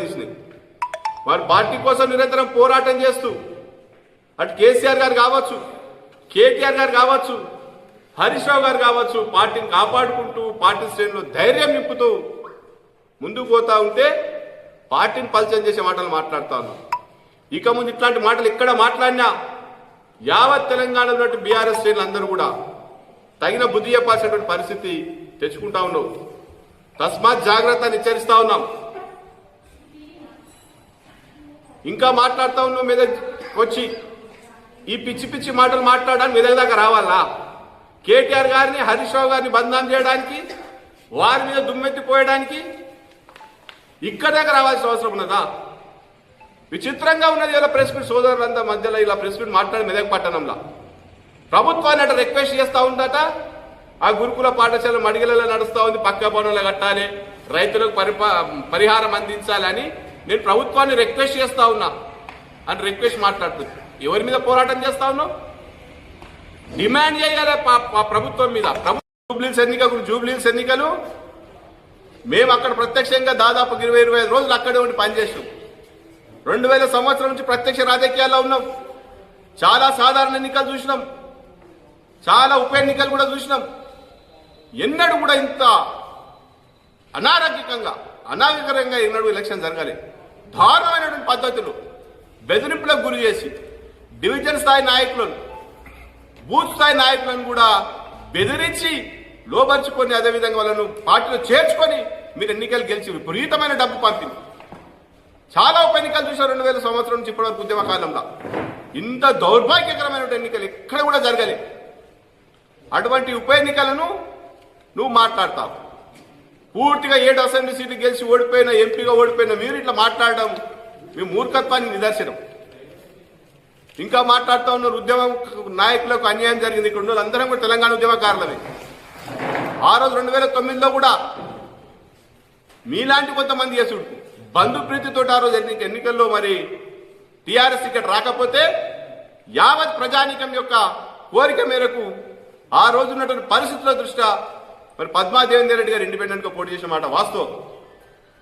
తీసినాయి. వారి పార్టీ కోసం నిరంతరం పోరాటం చేస్తూ అటు కేసీఆర్ గారు కావచ్చు కేటీఆర్ గారు కావచ్చు హరీష్ రావు గారు కావచ్చు పార్టీని కాపాడుకుంటూ పార్టీ శ్రేణులు ధైర్యం నింపుతూ ముందుకు పోతా ఉంటే పార్టీని పలచం చేసే మాటలు మాట్లాడుతాను ఇక ముందు ఇట్లాంటి మాటలు ఇక్కడ మాట్లాడినా యావత్ తెలంగాణలో ఉన్నటువంటి బీఆర్ఎస్ శ్రేణులు అందరూ కూడా తగిన బుద్ధి చెప్పాల్సినటువంటి పరిస్థితి తెచ్చుకుంటా ఉన్నావు తస్మాత్ జాగ్రత్త హెచ్చరిస్తా ఉన్నాం. ఇంకా మాట్లాడుతా ఉన్నావు మీద వచ్చి ఈ పిచ్చి పిచ్చి మాటలు మాట్లాడడానికి మీద దాకా రావాలా? కేటీఆర్ గారిని హరీష్ రావు గారిని బంధం చేయడానికి వారి మీద దుమ్మెత్తిపోయడానికి ఇక్కడ దాకా రావాల్సిన అవసరం ఉన్నదా? విచిత్రంగా ఉన్నది ఇలా ప్రెస్ మీట్ సోదరులంతా మధ్యలో ఇలా ప్రెస్ మీట్ మాట్లాడి మెదక్ పట్టణంలో. ప్రభుత్వాన్ని అట రిక్వెస్ట్ చేస్తూ ఉందట. ఆ గురుకుల పాఠశాల మడిగలలో నడుస్తూ ఉంది పక్క పనులు కట్టాలి రైతులకు పరిహారం అందించాలని నేను ప్రభుత్వాన్ని రిక్వెస్ట్ చేస్తా ఉన్నా. అని రిక్వెస్ట్ మాట్లాడుతుంది. ఎవరి మీద పోరాటం చేస్తా ఉన్నావు? డిమాండ్ చేయాలి ప్రభుత్వం మీద. ప్రభు జూబ్లీస్ ఎన్నికలు జూబ్లీస్ ఎన్నికలు. మేము అక్కడ ప్రత్యక్షంగా దాదాపు ఇరవై ఇరవై ఐదు రోజులు అక్కడే ఉండి పనిచేసాం రెండు వేల సంవత్సరం నుంచి ప్రత్యక్ష రాజకీయాల్లో ఉన్నాం. చాలా సాధారణ ఎన్నికలు చూసినాం. చాలా ఉప ఎన్నికలు కూడా చూసినాం. ఎన్నడూ కూడా ఇంత అనారోగ్యకంగా అనారోగ్యకరంగా ఎన్నడూ ఎలక్షన్ జరగాలి దారుణమైనటువంటి పద్ధతులు బెదిరింపులకు గురి చేసి డివిజన్ స్థాయి నాయకులను బూత్ స్థాయి నాయకులను కూడా బెదిరించి లోపరుచుకొని అదేవిధంగా వాళ్ళను పార్టీలో చేర్చుకొని మీరు ఎన్నికలు గెలిచి విపరీతమైన డబ్బు పంపింది. చాలా ఉప ఎన్నికలు చూశారు రెండు వేల సంవత్సరం నుంచి ఇప్పటివరకు ఉద్యమ కాలంలో ఇంత దౌర్భాగ్యకరమైన ఎన్నికలు ఎక్కడ కూడా జరగలేదు అటువంటి ఉప ఎన్నికలను నువ్వు మాట్లాడతావు. పూర్తిగా ఏడు అసెంబ్లీ సీట్లు గెలిచి ఓడిపోయిన ఎంపీగా ఓడిపోయిన మీరు ఇట్లా మాట్లాడడం మీ మూర్ఖత్వానికి నిదర్శనం. ఇంకా మాట్లాడుతూ ఉన్నారు ఉద్యమం నాయకులకు అన్యాయం జరిగింది. ఇక్కడ ఉన్న అందరం కూడా తెలంగాణ ఉద్యమకారులమే. ఆ రోజు రెండు వేల తొమ్మిదిలో కూడా మీలాంటి కొంతమంది చేసుడు బంధు ప్రీతితో ఆ రోజు ఎన్ని ఎన్నికల్లో మరి టీఆర్ఎస్ ఇక్కడ రాకపోతే యావత్ ప్రజానీకం యొక్క కోరిక మేరకు ఆ రోజు ఉన్నటువంటి పరిస్థితుల దృష్ట్యా మరి పద్మాదేవేందర్ రెడ్డి గారు ఇండిపెండెంట్గా పోటీ చేసిన మాట వాస్తవం.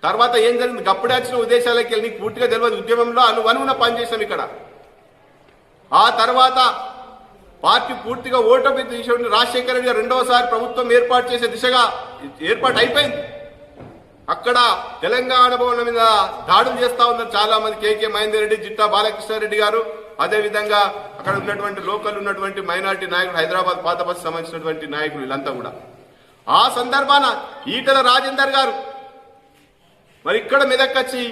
తర్వాత ఏం జరిగింది? అప్పుడే వచ్చిన ఉద్దేశాలకి వెళ్ళి నీకు పూర్తిగా తెలియదు ఉద్యమంలో అను అనుగుణ పనిచేసాం ఇక్కడ. ఆ తర్వాత పార్టీ పూర్తిగా ఓటమి తీసేటువంటి రాజశేఖర రెడ్డి గారు రెండవసారి ప్రభుత్వం ఏర్పాటు చేసే దిశగా ఏర్పాటు అయిపోయింది. అక్కడ తెలంగాణ భవనం మీద దాడులు చేస్తా ఉన్నారు చాలా మంది కేకే మహేందర్ రెడ్డి జిట్టా బాలకృష్ణారెడ్డి గారు. అదే విధంగా అక్కడ ఉన్నటువంటి లోకల్ ఉన్నటువంటి మైనార్టీ నాయకులు హైదరాబాద్ పాత బస్సు సంబంధించినటువంటి నాయకులు వీళ్ళంతా కూడా. ఆ సందర్భాన ఈటల రాజేందర్ గారు మరి ఇక్కడ మెదక్కొచ్చి